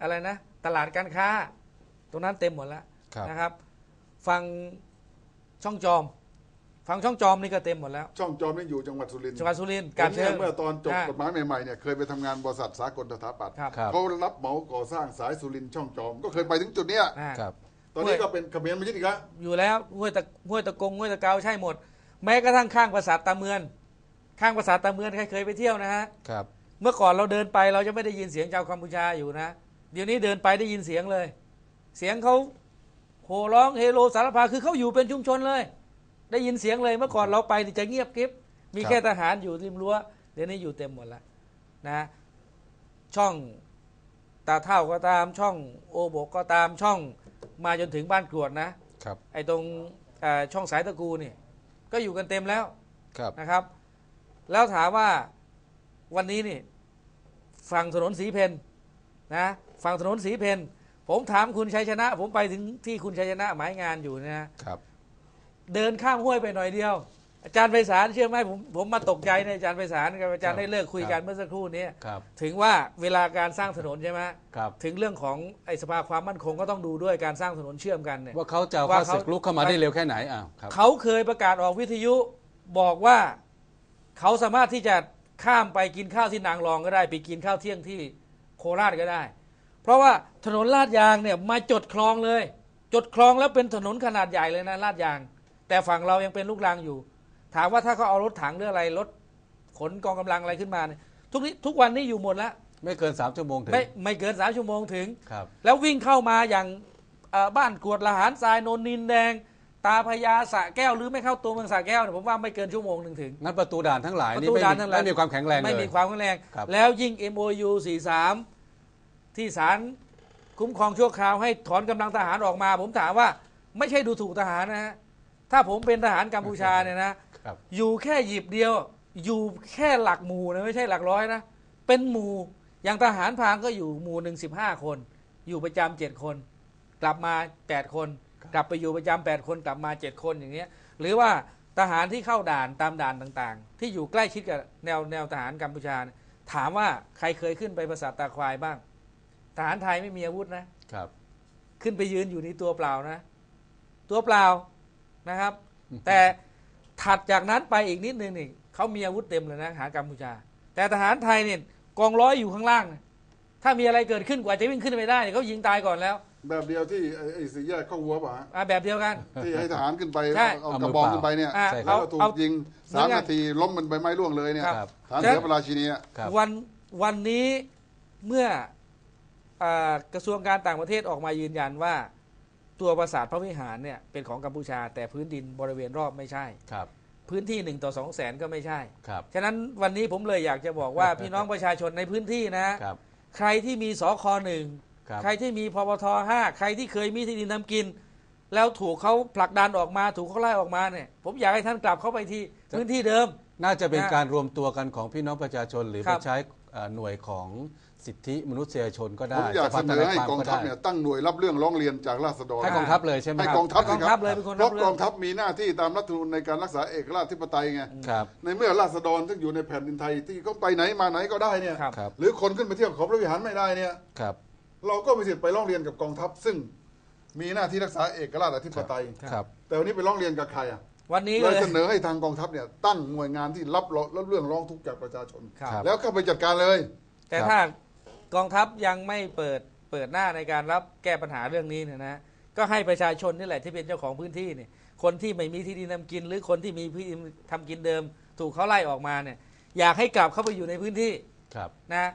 อะไรนะ ตลาดการค้า ตรงนั้นเต็มหมดแล้วครับนะครับ ฝั่งช่องจอม ฝั่งช่องจอมนี่ก็เต็มหมดแล้วช่องจอมนี่อยู่จังหวัดสุรินทร์จังหวัดสุรินทร์ผการมเชิเนี่ยงเมื่อตอนจบอ่ากฎหมายใหม่ๆเนี่ยเคยไปทำงานบริษัทสากลสถาปัตย์ครับ ครับ เขารับเหมาก่อสร้างสายสุรินทร์ช่องจอม ก็เคยไปถึงจุดเนี้ยอ่า ครับ ตอนนี้ก็เป็นเขมรมายึดอีกแล้ว อยู่แล้วห้วยตะห้วยตะกงห้วยตะเกาใช่หมด แม้กระทั่งข้างปราสาทตาเมือน ข้างปราสาทตาเมือนใครเคยไปเที่ยวนะฮะ ครับ เมื่อก่อนเราเดินไปเราจะไม่ได้ยินเสียงชาวกัมพูชาอยู่นะ เดี๋ยวนี้เดินไปได้ยินเสียงเลย เสียงเขาโห่ร้องเฮโลสารพาคือเขาอยู่เป็นชุมชนเลย ได้ยินเสียงเลยเมื่อก่อนเราไปนี่จะเงียบกริบมีแค่ทหารอยู่ริมรั้วเดี๋ยวนี้อยู่เต็มหมดแล้วนะช่องตาเท่าก็ตามช่องโอโบกก็ตามช่องมาจนถึงบ้านกรวดนะครับไอ้ตรงเอ่อช่องสายตะกูนี่ก็อยู่กันเต็มแล้วครับนะครับ แล้วถามว่าวันนี้นี่ฝั่งถนนสีเพน นะฝั่งถนนสีเพนผมถามคุณชัยชนะ ผมไปถึงที่คุณชัยชนะหมายงานอยู่เนยนะครับเดินข้ามห้วยไปหน่อยเดียว อาจารย์ไพศาลเชื่อไหมผมผมมาตกใจในอาจารย์ไพศาลกับอาจารย์ได้เลิกคุยกันเมื่อสักครู่นี้ครับถึงว่าเวลาการสร้างถนนใช่ไหมครับถึงเรื่องของไอ้สภาความมั่นคงก็ต้องดูด้วยการสร้างถนนเชื่อมกันเนี่ยว่าเขาจะเอาว่าข้าเขาศึกลุกเข้ามาได้เร็วแค่ไหนอ้าวครับเขาเคยประกาศออกวิทยุบอกว่าเขาสามารถที่จะข้ามไปกินข้าวที่นางรองก็ได้ไปกินข้าวเที่ยงที่ โคราชก็ได้ เพราะว่าถนนลาดยางเนี่ยมาจดคลองเลย จดคลองแล้วเป็นถนนขนาดใหญ่เลยนะลาดยาง แต่ฝั่งเรายังเป็นลูกรังอยู่ ถามว่าถ้าเขาเอารถถังหรืออะไรรถขนกองกำลังอะไรขึ้นมาเนี่ยทุกนี้ทุกวันนี้อยู่หมดแล้วไม่เกินสามชั่วโมงถึงไม่ไม่เกินสามชั่วโมงถึงครับแล้ววิ่งเข้ามาอย่างเอ่อบ้านกรวดละหารทรายโนนนินแดง ตาพญาสระแก้วหรือไม่เข้าตัวเมืองสระแก้วเนี่ยผมว่าไม่เกินชั่วโมงหนึ่งถึงงั้นประตูด่านทั้งหลายประนี่ตูไม่ด่านมีทั้งหลายไม่มีความแข็งแรงเลย ไม่มีความแข็งแรง ครับ แล้วยิ่ง MOU 43 ที่ศาลคุ้มครองชั่วคราวให้ถอนกำลังทหารออกมา ผมถามว่าไม่ใช่ดูถูกทหารนะฮะถ้าผมเป็นทหารกัมพูชาเนี่ยนะ ครับ อยู่แค่หยิบเดียว อยู่แค่หลักหมู่นะไม่ใช่หลักร้อยนะ เป็นหมู่อย่างทหารพรางก็อยู่หมู่หนึ่งสิบห้าคน อยู่ประจำเจ็ดคน กลับมาแปดคน กลับไปอยู่ประจำแปดคนกลับมาเจ็ดคนอย่างเงี้ย หรือว่าทหารที่เข้าด่านตามด่านต่างๆ ที่อยู่ใกล้ชิดกับแนวแนวทหารกัมพูชาเนี่ยถามว่าใครเคยขึ้นไปปราสาทตาควายบ้าง ทหารไทยไม่มีอาวุธนะครับ ขึ้นไปยืนอยู่ในตัวเปล่านะ ตัวเปล่านะครับ แต่ถัดจากนั้นไปอีกนิดนึงนี่เขามีอาวุธเต็มเลยนะทหารกัมพูชา แต่ทหารไทยเนี่ยกองร้อยอยู่ข้างล่างนะถ้ามีอะไรเกิดขึ้นกว่าจะวิ่งขึ้นไปได้เนี่ยเขายิงตายก่อนแล้ว แบบเดียวที่ไอ้ไอ้สี่แยกข้าววัวป่ะฮะอะแบบเดียวกัน ที่ให้ทหารขึ้นไปใช่เอาเอากมืระอบอกเปล่าขึ้นไปเนี่ยอะใช่คแล้รัวบก็ถูกเอายิงเหมืสาอมนกันนาทีล้มมันใบไม้ร่วงเลยเนี่ยครับ ฐานเสือพระราชินีอะครับ วันวันนี้เมื่ออากระทรวงการต่างประเทศออกมายืนยันว่า ตัวปราสาทพระวิหารเนี่ยเป็นของกัมพูชา แต่พื้นดินบริเวณรอบไม่ใช่ ครับพื้นที่หนึ่งต่อสองแสนก็ไม่ใช่ ครับฉะนั้นวันนี้ผมเลยอยากจะบอกว่า พี่น้องประชาชนในพื้นที่นะ ครับ ใครที่มีสคหนึ่งครับ ใครที่มีพปทห้าใครที่เคยมีที่ดินทำกิน แล้วถูกเขาผลักดันออกมาถูกเขาไล่ออกมาเนี่ยผมอยากให้ท่านกลับเข้าไปที่พื้นที่เดิม น่าจะเป็นนะการรวมตัวกันของพี่น้องประชาชนหรือครัไปบใช้เอ่อหน่วยของสิทธิมนุษยชนก็ผได้มอยากสภเสนอให้ทายกองความทัพได้เนี่ยตั้งหน่วยรับเรื่องร้องเรียนจากราษฎรให้กองทัพเลยใช่ไหมให้ครับกองทัพกองทัพเลยเป็นคนเพรับราะเรื่กอองงทัพมีหน้าที่ตามรัฐธรรมนูญในการรักษาเอกราชธิปไตยไงครับในเมื่อราษฎรซึ่งอยู่ในแผ่นดินไทยที่เขาไปไหนมาไหนก็ได้เนี่ยครับครับหรือคนขึ้นไปเที่ยวเขาพระวิหารไม่ได้เนี่ยครับ เราก็มีสิทธิ์ไปร้องเรียนกับกองทัพ ซึ่งมีหน้าที่รักษาเอกราชอธิปไตย ครับ แต่วันนี้ไปร้องเรียนกับใครอะวันนี้เลเลยยเสนอให้ทางกองทัพเนี่ยตั้งหน่วยงานที่รับรับเรื่องร้องทุกข์จากประชาชน ครับครับแล้วเข้าไปจัดการเลย แต่ครับถ้ากองทัพยังไม่เปิดเปิดหน้าในการรับแก้ปัญหาเรื่องนี้เนี่ยนะ ก็ให้ประชาชนนี่แหละที่เป็นเจ้าของพื้นที่เนี่ยคนที่ไม่มีที่ดินทำกิน หรือคนที่มีพื้นที่ทำกินเดิม ถูกเขาไล่ออกมาเนี่ยอยากให้กลับเข้าไปอยู่ในพื้นที่ครับ นะ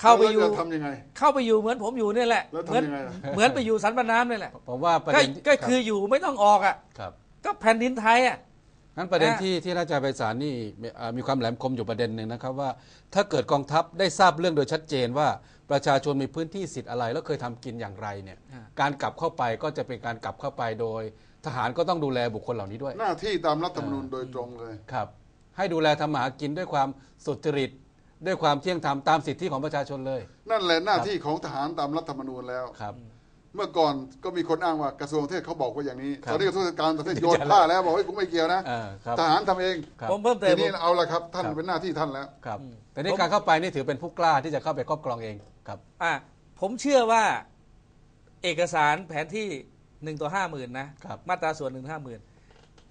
เข้าไปอยู่แล้วจะทำยังไง เข้าไปอยู่เหมือนผมอยู่เนี่ยแหละ แล้วเหมือนทำยังไงล่ะ เหมือนไปอยู่สันปะน้ำเนี่ยแหละผมว่าประก็เด็นก็คืออยู่ไม่ต้องออกอะครับก็แผ่นดินไทยอะ งั้นประเด็นนะ ที่ที่ราชาไปศาลนี่มีเอ่อมีความแหลมคมอยู่ประเด็นหนึ่งนะครับว่า ถ้าเกิดกองทัพได้ทราบเรื่องโดยชัดเจนว่าประชาชนมีพื้นที่สิทธิ์อะไร แล้วเคยทำกินอย่างไรเนี่ยอ่าการกลับเข้าไปก็จะเป็นการกลับเข้าไปโดย ทหารก็ต้องดูแลบุคคลเหล่านี้ด้วย หน้าที่ตามรัฐธรรมนูญโดยตรงเลย ครับ ให้ดูแลทำมาหากินด้วยความสุจริต ด้วยความเที่ยงธรรมตามสิทธิของประชาชนเลย นั่นแหละหน้าที่ของทหารตามรัฐธรรมนูญแล้ว ครับ เมื่อก่อนก็มีคนอ้างว่ากระทรวงเทศเขาบอกว่าอย่างนี้ ครับตอนนี้กระทรวงการต่างประเทศโยนผ้าแล้วบอกว่ากูไม่เกี่ยวนะ เออครับ ทหารทำเองครับ ผมเพิ่มเติทีม นี้เอาละครับท่านครับ เป็นหน้าที่ท่านแล้ว ครับอืมแต่นี่ผมการเข้าไปนี่ถือเป็นผู้กล้าที่จะเข้าไปครอบครองเองครับ อะผมเชื่อว่าเอกสารแผนที่หนึ่งต่อห้าหมื่นนะครับ มาตราส่วนหนึ่งห้าหมื่น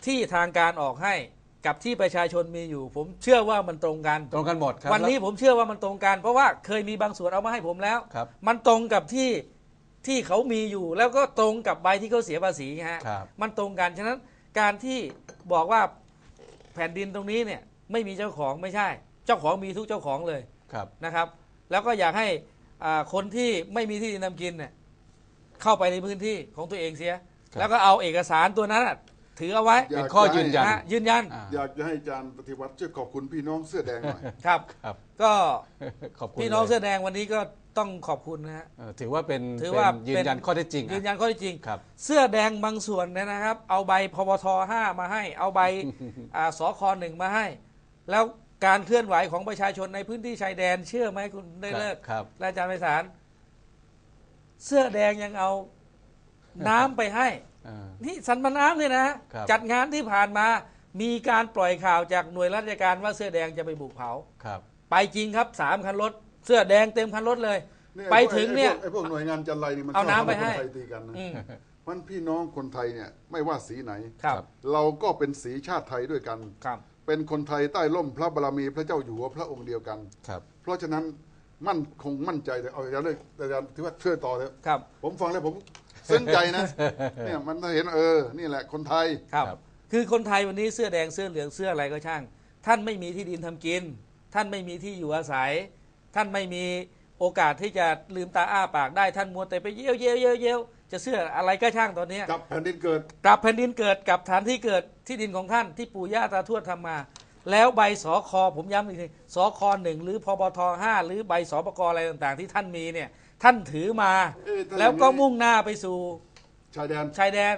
ที่ทางการออกให้ กับที่ประชาชนมีอยู่ ผมเชื่อว่ามันตรงกันตรงกันหมดครับวันนี้ผมเชื่อว่ามันตรงกัน เพราะว่าเคยมีบางส่วนเอามาให้ผมแล้ว ครับ มันตรงกับที่ที่เขามีอยู่ แล้วก็ตรงกับใบที่เขาเสียภาษีไงฮะครับมันตรงกันฉะนั้นการที่บอกว่าแผ่นดินตรงนี้เนี่ยไม่มีเจ้าของไม่ใช่ เจ้าของมีทุกเจ้าของเลยครับ นะครับ แล้วก็อยากให้อ่าคนที่ไม่มีที่ดินทำกินเนี่ยเข้าไปในพื้นที่ของตัวเองเสีย ครับ แล้วก็เอาเอกสารตัวนั้นน่ะ ถือเอาไว้ อยากเป็นข้อยืนยัน นะยืนยันอ่า อยากจะให้อาจารย์ปฏิวัติช่วยขอบคุณพี่น้องเสื้อแดงหน่อย ครับ ครับ ก็ขอบคุณพี่น้องลยเสื้อแดงวันนี้ก็ต้องขอบคุณนะฮะ เออถือว่าเป็นถือว่าเป็นยืนยันเป็นข้อเท็จจริงยืนอะยันข้อเท็จจริง ครับ เสื้อแดงบางส่วนเนี่ยนะครับ เอาใบพบทห้ามาให้ เอาใบ อ่าสคหนึ่งมาให้ แล้วการเคลื่อนไหวของประชาชนในพื้นที่ชายแดนเชื่อไหมคุณได้เลิกครับ และอาจารย์ไพศาลเสื้อแดงยังเอาน้ำไปให้เออ นี่สันปน้ำเลยนะครับจัดงานที่ผ่านมา มีการปล่อยข่าวจากหน่วยราชการว่าเสื้อแดงจะไปบุกเผาครับไปจริงครับสามคันรถ เสื้อแดงเต็มคันรถเลยนี่ไปอ้พวกถึงเนี่ยไอ้พวกไอ้พวกหน่วยงานจันไรนี่มันเอาน้ำชบไปให้คนไทยตีกันนะอืมเพราะฉะนั้นพี่น้องคนไทยเนี่ยไม่ว่าสีไหนครับครับ เราก็เป็นสีชาติไทยด้วยกันครับ เป็นคนไทยใต้ร่มพระบารมีพระเจ้าอยู่หัวพระองค์เดียวกันครับ เพราะฉะนั้นมั่นคงมั่นใจเลยเอาอย่าเลยอาจารย์ถือว่าช่วยต่อเถอะครับ ผมฟังแล้วผม ซึ้งใจนะเนี่ยมันเห็นเออ นี่แหละคนไทยครับครับ คือคนไทยวันนี้เสื้อแดงเสื้อเหลืองเสื้ออะไรก็ช่าง ท่านไม่มีที่ดินทำกิน ท่านไม่มีที่อยู่อาศัย ท่านไม่มีโอกาสที่จะลืมตาอ้าปากได้ท่านมัวแต่ไปเยี่ยวเยี่ยวเยี่ยวเยี่ยวจะเสื้ออะไรก็ช่างตอนเนี้ยกับแผ่นดินเกิดกลับแผ่นดินเกิดกับฐานที่เกิดที่ดินของท่านที่ปู่ย่าตาทวดทำมา แล้วใบสอคอผมย้ำอีกทีสอคอหนึ่งหรือพบทห้าหรือใบสปกอะไรต่างๆ ที่ท่านมีเนี่ย ท่านถือมา เอ๊ะถ้าแล้วก็อย่างนี้มุ่งหน้าไปสู่ชายแดน ชายแดน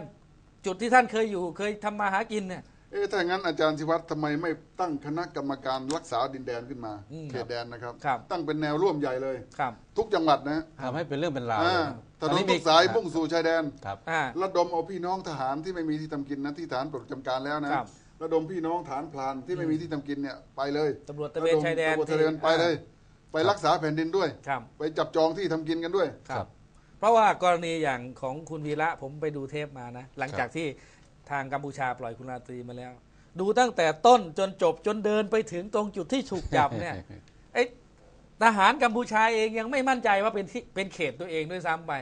จุดที่ท่านเคยอยู่เคยทำมาหากินเนี่ย เอ๊ะถ้าอย่างนั้นอาจารย์ศิวัตรทำไมไม่ตั้งคณะกรรมการรักษาดินแดนขึ้นมาอืมเขตแดนนะครับ ครับ ตั้งเป็นแนวร่วมใหญ่เลย ครับ ทุกจังหวัดนะทำให้เป็นเรื่องเป็นราวอ่าเลยถนนทุกสายมุ่งสู่ชายแดน ครับ อ่า ระดมเอาพี่น้องทหารที่ไม่มีที่ทำกินนะที่ฐานประจำการแล้วนะ ครับระดมพี่น้องฐานพลานที่ไม่มีที่ทำกินเนี่ยไปเลยตำรวจตระเวนชายแดนตำรวจตระเวนไปเลย ไปรักษาแผ่นดินด้วย ครับ ไปจับจองที่ทำกินกันด้วยคครัรับบเพราะว่ากรณีอย่างของคุณวีระผมไปดูเทปมานะ หลังจากครับที่ทางกัมพูชาปล่อยคุณราตรีมาแล้ว ดูตั้งแต่ต้นจนจบจนเดินไปถึงตรงจุดที่ถูกจับเนี่ย ไอ้ทหารกัมพูชาเองยังไม่มั่นใจว่าเป็นที่เป็นเขตตัวเองด้วยซ้ำไป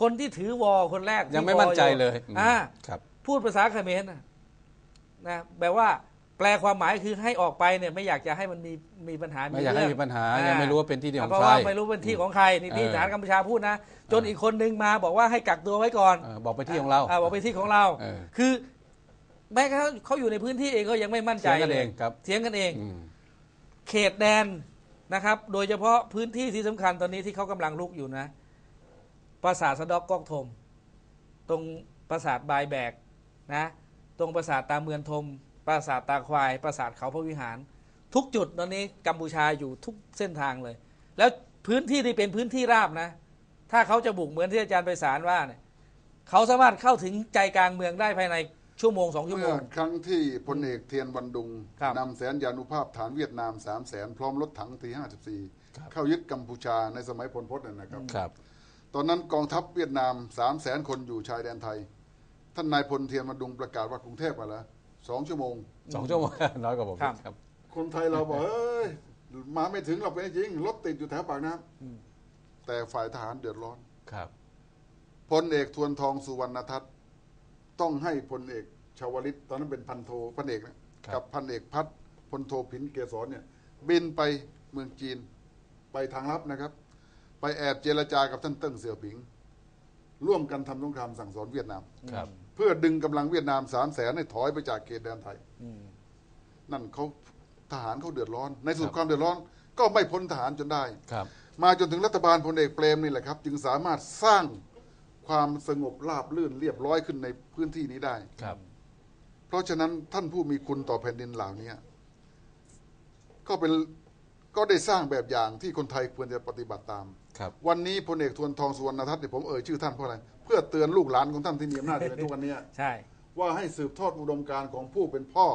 คนที่ถือวอคนแรกยังที่ไม่วอมั่นใจอเลยอ่า ครับ พูดภาษาเขมรนะนะแบบว่า แปลความหมายคือให้ออกไปเนี่ยไม่อยากจะให้มันมีมีปัญหาไม่อยากให้เรื่งมีปัญหาอ่ยังไม่รู้ว่าเป็นที่ดินของเพราะใครว่าไม่รู้เป็นที่ของใครนี่ที่เออทหารกัมพูชาพูดนะ จนอีกคนนึงมาบอกว่าให้กักตัวไว้ก่อนเออบอกไปที่ของเราบอกไปนที่ของเราเออคือแม้กระทั่งเขาอยู่ในพื้นที่เองก็ยังไม่มั่นใจเถียงกันเองลยครับเถียงกันเองอืมเขตแดนนะครับ โดยเฉพาะพื้นที่ที่สำคัญตอนนี้ที่เขากำลังลุกอยู่นะปราสาทสะเดอกกอกทม ตรงปราสาทบายแบกนะ ตรงปราสาทตาเมือนทม ปราสาทตาควาย ปราสาทเขาพระวิหาร ทุกจุดตอนนี้กัมพูชาอยู่ทุกเส้นทางเลย แล้วพื้นที่ที่เป็นพื้นที่ราบนะ ถ้าเขาจะบุกเหมือนที่อาจารย์ไปสารว่าเนี่ยเขาสามารถเข้าถึงใจกลางเมืองได้ภายในชั่วโมงสองชั่วโมเมื่องครั้งที่พลเอกเทียนวันดุงครับนำแสนยานุภาพฐานเวียดนาม3 0 0แสนพร้อมรถถังทีครับ54เข้ายึดกัมพูชาในสมัยพลพศนะนะครับครับ ตอนนั้นกองทัพเวียดนาม3 0 0แสนคนอยู่ชายแดนไทย ท่านนายพลเทียนวันดุงประกาศว่ากรุงเทพมาแล้ว สองชั่วโมง สองชั่วโมง น้อยกว่าผมครับ ครับ คนไทยเราบอกเอ้ยมาไม่ถึงเราไปจริงรถติดอยู่แถวปากน้ำแต่ฝ่ายทหารเดือดร้อนครับ พลเอกทวนทองสุวรรณทัศน์ต้องให้พลเอกชาวลิตตอนนั้นเป็นพันโทพันเอกนะครับ กับพันเอกพัฒน์พลโทผินเกษรเนี่ย บินไปเมืองจีนไปทางลับนะครับ ไปแอบเจรจากับท่านเติ้งเสี่ยวผิง ร่วมกันทำสงครามสั่งสอนเวียดนาม ครับ เพื่อดึงกำลังเวียดนามสามแสนให้ถอยไปจากเขตแดนไทยอืมนั่นเขาทหารเขาเดือดร้อน ในสุดครับความเดือดร้อนก็ไม่พ้นทหารจนได้ครับมาจนถึงรัฐบาลพลเอกเปรมนี่แหละครับ จึงสามารถสร้างความสงบราบลื่นเรียบร้อยขึ้นในพื้นที่นี้ได้ครับ เพราะฉะนั้นท่านผู้มีคุณต่อแผ่นดินเหล่านี้ก็เป็นก็ได้สร้างแบบอย่างที่คนไทยควรจะปฏิบัติตาม ครับ วันนี้พลเอกทวนทองสุวรรณทัศน์เนี่ยผมเอ่ยชื่อท่านเพราะอะไร เพื่อเตือนลูกหลานของท่านที่มีอำนาจอยู่ในทุกวันนี้ใช่ ว่าให้สืบทอดอุดมการณ์ของผู้เป็นพ่อ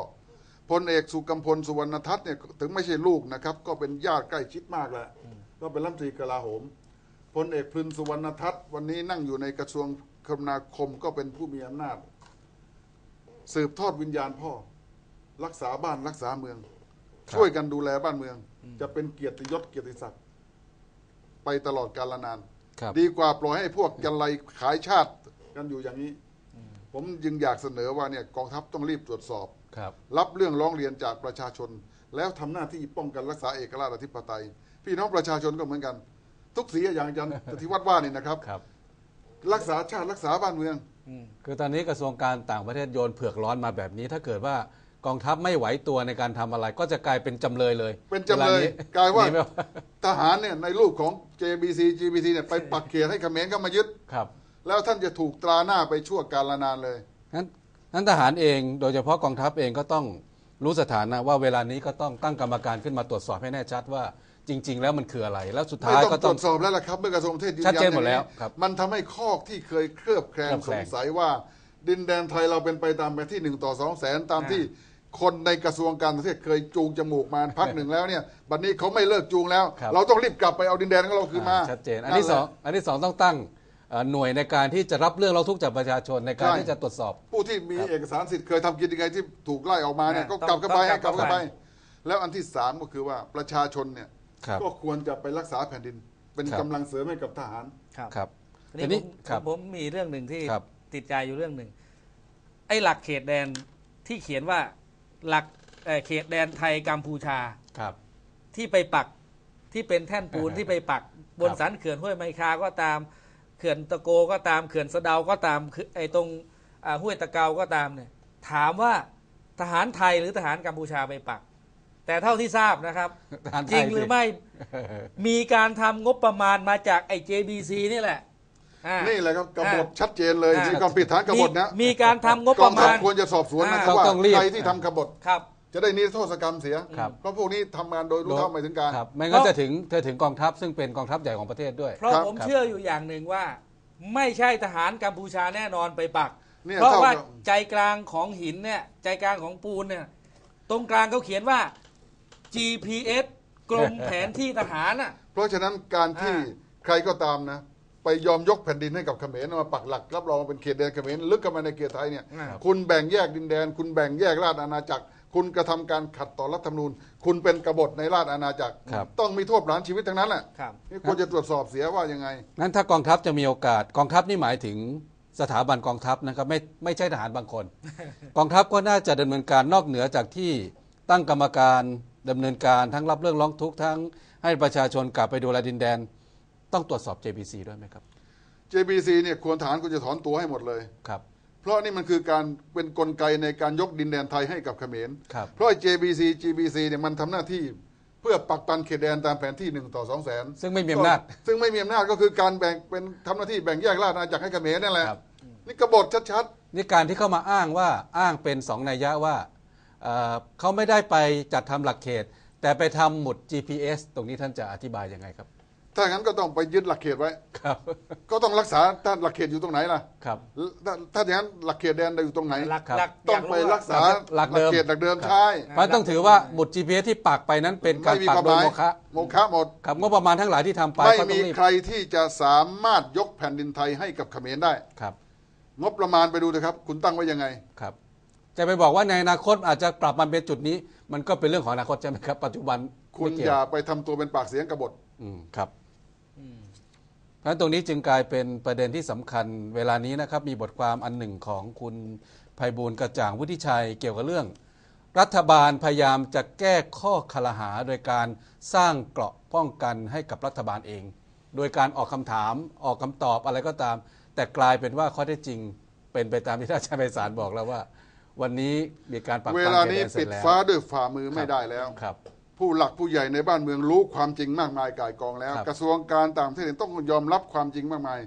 พลเอกสุกัมพลสุวรรณทัศน์เนี่ยถึงไม่ใช่ลูกนะครับ ก็เป็นญาติใกล้ชิดมากแหละก็เป็นรัฐมนตรีกลาโหมพลเอกพลินสุวรรณทัศน์วันนี้นั่งอยู่ในกระทรวงคมนาคมก็เป็นผู้มีอำนาจ สืบทอดวิญญาณพ่อ รักษาบ้านรักษาเมือง ช่วยกันดูแลบ้านเมือง จะเป็นเกียรติยศเกียรติศักดิ์ไปตลอดกาลนานครับ ดีกว่าปล่อยให้พวกกันไรขายชาติกันอยู่อย่างนี้ ผมจึงอยากเสนอว่าเนี่ยกองทัพต้องรีบตรวจสอบครับรับเรื่องร้องเรียนจากประชาชน แล้วทำหน้าที่ป้องกันรักษาเอกราชอธิปไตย พี่น้องประชาชนก็เหมือนกัน ทุกสีอย่างอาจารย์ที่วัดว่านี่นะครับครับ รักษาชาติรักษาบ้านเมืองคือตอนนี้กระทรวงการต่างประเทศโยนเผือกร้อนมาแบบนี้ ถ้าเกิดว่า กองทัพไม่ไหวตัวในการทำอะไร ก็จะกลายเป็นจำเลยเลย เป็นจำเลยวนี้กลายว่าหนีไม่ทหารเนี่ยในรูปของ JBC GBC เนี่ยไปปักเขตให้เขมรเข้ามายึดครับ แล้วท่านจะถูกตราหน้าไปชั่วกาลนานเลยนั้นนั้นทหารเองโดยเฉพาะกองทัพเองก็ต้องรู้สถานะว่าเวลานี้ก็ต้องตั้งกรรมการขึ้นมาตรวจสอบให้แน่ชัดว่าจริง ๆ แล้วมันคืออะไร แล้วสุดไม่ท้ายต้องก็ตต้รองวจสอบแล้วล่ะครับเมื่อกระทรวงเทศยืนชัดยันเจนหมดอย่างแล้นี้วครับมันทำให้ข้อที่เคยเคลือบแคลงเคลือบสแคลงงสัยว่า ดินแดนไทยเราเป็นไปตามแผนที่หนึ่งต่อสองแสนตามอ่าที่ คนในกระทรวงการต่างประเทศเคยจูงจมูกมาพักหนึ่งแล้วเนี่ยบัดนี้เขาไม่เลิกจูงแล้ว ครับ เราต้องรีบกลับไปเอาดินแดนของเราคืนมาอ่าชัดเจน อันที่สองอันที่สองต้องตั้งเอ่อหน่วยในการที่จะรับเรื่องร้องทุกข์จากประชาชนในการใช่ ที่จะตรวจสอบ ผู้ที่มีครับเอกสารสิทธิ์เคยทำกิจการที่ถูกไล่ออกมาเนี่ยอ่าก็ต้องกลับกันไปต้องให้กกลัลับบกันไปไป แล้วอันที่สามก็คือว่าประชาชนเนี่ยครับ ก็ควรจะไปรักษาแผ่นดิน เป็นครับกำลังเสริมให้กับทหาร ครับครับทีทีนี้นี้ผมครับ ผมมีเรื่องหนึ่งที่ครับ ติดใจอยู่เรื่องหนึ่งไอ้หลักเขตแดนที่เขียนว่า หลักเอ่อเขตแดนไทยกัมพูชาครับ ที่ไปปักที่เป็นแท่นปูนอ่าฮะที่ไปปักบนครับ สันเขื่อนห้วยไมคาก็ตามเขื่อนตะโกก็ตามเขื่อนสะเดาก็ตามคือไอ้ตรงอ่าห้วยตะเกาก็ตามเนี่ยถามว่าทหารไทยหรือทหารกัมพูชาไปปัก แต่เท่าที่ทราบนะครับทหาไทจริยงหรือสิไม่ มีการทำงบประมาณมาจากไอ้ JBC นี่แหละอ่า นี่แหละครับกบฏอ่าชัดเจนเลยอ่ามีมีความผิดฐานกบฏนะมีการทำงบกปองระทัพมาณควรจะสอบสวนนะคอ่ารับว่าต้องรีบใครที่ทำกบฏครับจะได้นิรโทษกรรมเสียครับเพราะพวกนี้ทำงานโดยรู้เท่าไม่ถึงการครับไม่งั้นจะถึงจะถึงกองทัพซึ่งเป็นกองทัพใหญ่ของประเทศด้วย เพราะครับผมครับเชื่ออยู่อย่างหนึ่งว่า ไม่ใช่ทหารกัมพูชาแน่นอนไปปักเนี่ยเพราะเท่าว่ากับใจกลางของหินเนี่ยใจกลางของปูนเนี่ยตรงกลางเขาเขียนว่า GPS กรมแผนที่ทหารน่ะ เพราะฉะนั้นการที่อ่าใครก็ตามนะ ไปยอมยกแผ่นดินให้กับเขมรมาปักหลักรับรองเป็นเขตแดนเขมรลึกเข้ามาในเขตไทยเนี่ยครับ คุณแบ่งแยกดินแดน คุณแบ่งแยกราชอาณาจักร คุณกระทำการขัดต่อรัฐธรรมนูญ คุณเป็นกบฏในราชอาณาจักร ครับ ต้องมีโทษประหารชีวิตทั้งนั้นแหละครับ นี่ควรจะตรวจสอบเสียว่ายังไงงั้นถ้ากองทัพจะมีโอกาสกองทัพนี่หมายถึงสถาบันกองทัพนะครับไม่ไม่ใช่ทหารบางคน กองทัพก็น่าจะดำเนินการนอกเหนือจากที่ตั้งกรรมการดำเนินการทั้งรับเรื่องร้องทุกข์ทั้งให้ประชาชนกลับไปดูแลดินแดน ต้องตรวจสอบ JBC ด้วยไหมครับ JBC เนี่ยควรทหารควรจะถอนตัวให้หมดเลยครับ เพราะนี่มันคือการเป็นกลไกในการยกดินแดนไทยให้กับเขมร ครับ เพราะไอ้ JBC GBC เนี่ยมันทำหน้าที่เพื่อปักปันเขตแดนตามแผนที่หนึ่งต่อสองแสนซึ่งไม่มีอำนาจ ซึ่งไม่มีอำนาจก็คือการแบ่งเป็นทำหน้าที่แบ่งแยกราชอาณาจักรให้เขมรนั่นแหละครับ นี่กบฏชัดนี่การที่เข้ามาอ้างว่าอ้างเป็นสองนัยยะว่าเอ่อเขาไม่ได้ไปจัดทำหลักเขต แต่ไปทำหมุด GPS ตรงนี้ท่านจะอธิบายยังไงครับๆ ถ้าอย่างนั้นก็ต้องไปยึดหลักเขตไว้ ครับ ก็ต้องรักษาถ้าหลักเขตอยู่ตรงไหนล่ะครับ ถ้าถ้าอย่างนั้นหลักเขตแดนอยู่ตรงไหน หลักครับหลักต้อองยากไปรู้รัว่ากษาหลักเดิม เขตหลักเดิมครับใช่เพราะต้องถือว่าหมุด GPS ที่ปักไปนั้นเป็นการไม่มีปักความโดหยมายโมฆะโมฆะหมดครับงบประมาณทั้งหลายที่ทำไปไม่ก็ต้อมีงรีบใครที่จะสามารถยกแผ่นดินไทยให้กับเขมรได้ครับงบประมาณไปดูเถอะครับ คุณตั้งไว้ยังไงครับจะไปบอกว่าในอนาคตอาจจะปรับมันเป็นจุดนี้ มันก็เป็นเรื่องของอนาคตใช่ไหมครับ ปัจจุบันคุณไม่เกี่อยย่าวไปทำตัวเป็นปากเสียงกบฏอืมครับ เพราะฉะนั้นตรงนี้จึงกลายเป็นประเด็นที่สำคัญเวลานี้นะครับมีบทความอันหนึ่งของคุณภัยบูลกระจ่างวุฒิชัยเกี่ยวกับเรื่อง รัฐบาลพยายามจะแก้ข้อคลหาโดยการสร้างเกราะป้องกันให้กับรัฐบาลเอง โดยการออกคำถามออกคำตอบอะไรก็ตาม แต่กลายเป็นว่าข้อเท็จจริง เป็นไปตามที่ท่านอาจารย์ไพศาลบอกแล้วว่า วันนี้มีการปักเวปันลานี้แดนเสร็ปิดฟ้าด้วยฝ่ามือไม่ได้แล้วครับ ผู้หลักผู้ใหญ่ในบ้านเมืองรู้ความจริงมากมายก่ายกองแล้ว ครับ กระทรวงการต่างประเทศต้องยอมรับความจริงมากมาย